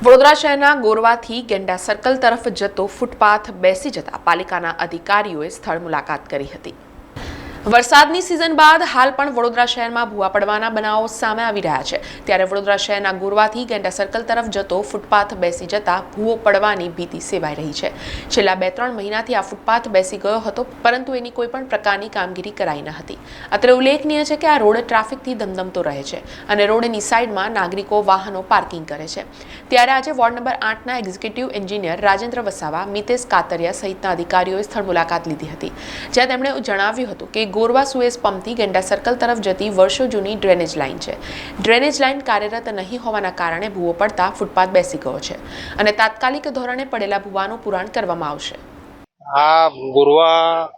વડોદરા શહેરના ગોરવાથી ગેંડા સર્કલ તરફ જતો ફૂટપાથ બેસી જતા પાલિકાના અધિકારીઓએ સ્થળ મુલાકાત કરી હતી. વરસાદની સિઝન બાદ હાલ પણ વડોદરા શહેરમાં ભૂવા પડવાના બનાવો સામે આવી રહ્યા છે. ત્યારે વડોદરા શહેરના ગોરવાથી ગેંડા સર્કલ તરફ જતો ફૂટપાથ બેસી જતા ભૂવો પડવાની ભીતિ સેવાઈ રહી છે. છેલ્લા બે ત્રણ મહિનાથી આ ફૂટપાથ બેસી ગયો હતો, પરંતુ એની કોઈ પણ પ્રકારની કામગીરી કરાઈ ન હતી. અત્રે ઉલ્લેખનીય છે કે આ રોડ ટ્રાફિકથી ધમધમતો રહે છે અને રોડની સાઈડમાં નાગરિકો વાહનો પાર્કિંગ કરે છે. ત્યારે આજે વોર્ડ નંબર આઠના એક્ઝિક્યુટિવ એન્જિનિયર રાજેન્દ્ર વસાવા, મિતેશ કાતરિયા સહિતના અધિકારીઓએ સ્થળ મુલાકાત લીધી હતી. જ્યાં તેમણે જણાવ્યું હતું કે ગોરવા સુએઝ પંપથી ગેંડા સર્કલ તરફ જતી વર્ષો જૂની ડ્રેનેજ લાઇન છે. ડ્રેનેજ લાઇન કાર્યરત નહીં હોવાના કારણે ભૂવો પડતા ફૂટપાથ બેસી ગયો છે અને તાત્કાલિક ધોરણે પડેલા ભૂવાનું પુરાણ કરવામાં આવશે. આ ગોરવા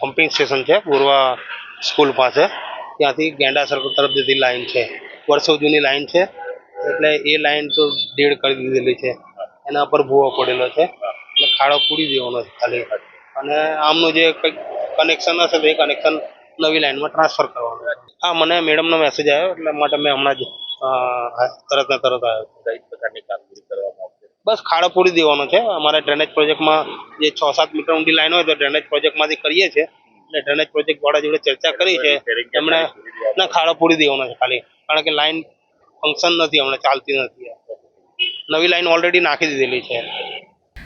પમ્પિંગ સ્ટેશન છે, ગોરવા સ્કૂલ પાસે. ત્યાંથી ગેંડા સર્કલ તરફ જતી લાઈન છે. વર્ષો જૂની લાઇન છે, એટલે એ લાઇન તો ડેડ કરી દીધેલી છે. એના પર ભૂવો પડેલો છે. એટલે ખાડો પૂરી દેવાનો છે ખાલી. અને આમનું જે કંઈક કનેક્શન હશે એ કનેક્શન નવી લાઈનમાં ટ્રાન્સફર કરવાનું. હા, મને મેડમનો મેસેજ આવ્યો, એટલે માટે મેં હમણાં જ તરત ને તરત આવ્યો. કઈ પ્રકારની કામગીરી કરવામાં બસ ખાડો પૂરી દેવાનો છે. અમારે ડ્રેનેજ પ્રોજેક્ટમાં જે છ સાત મીટર ઊંડી લાઈન હોય તો ડ્રેનેજ પ્રોજેક્ટમાંથી કરીએ છીએ. એટલે ડ્રેનેજ પ્રોજેક્ટ વાળા જોડે ચર્ચા કરી છે. એમણે ના, ખાડો પૂરી દેવાનો છે ખાલી. કારણ કે લાઈન ફંક્શન નથી, હમણાં ચાલતી નથી. નવી લાઈન ઓલરેડી નાખી દીધેલી છે.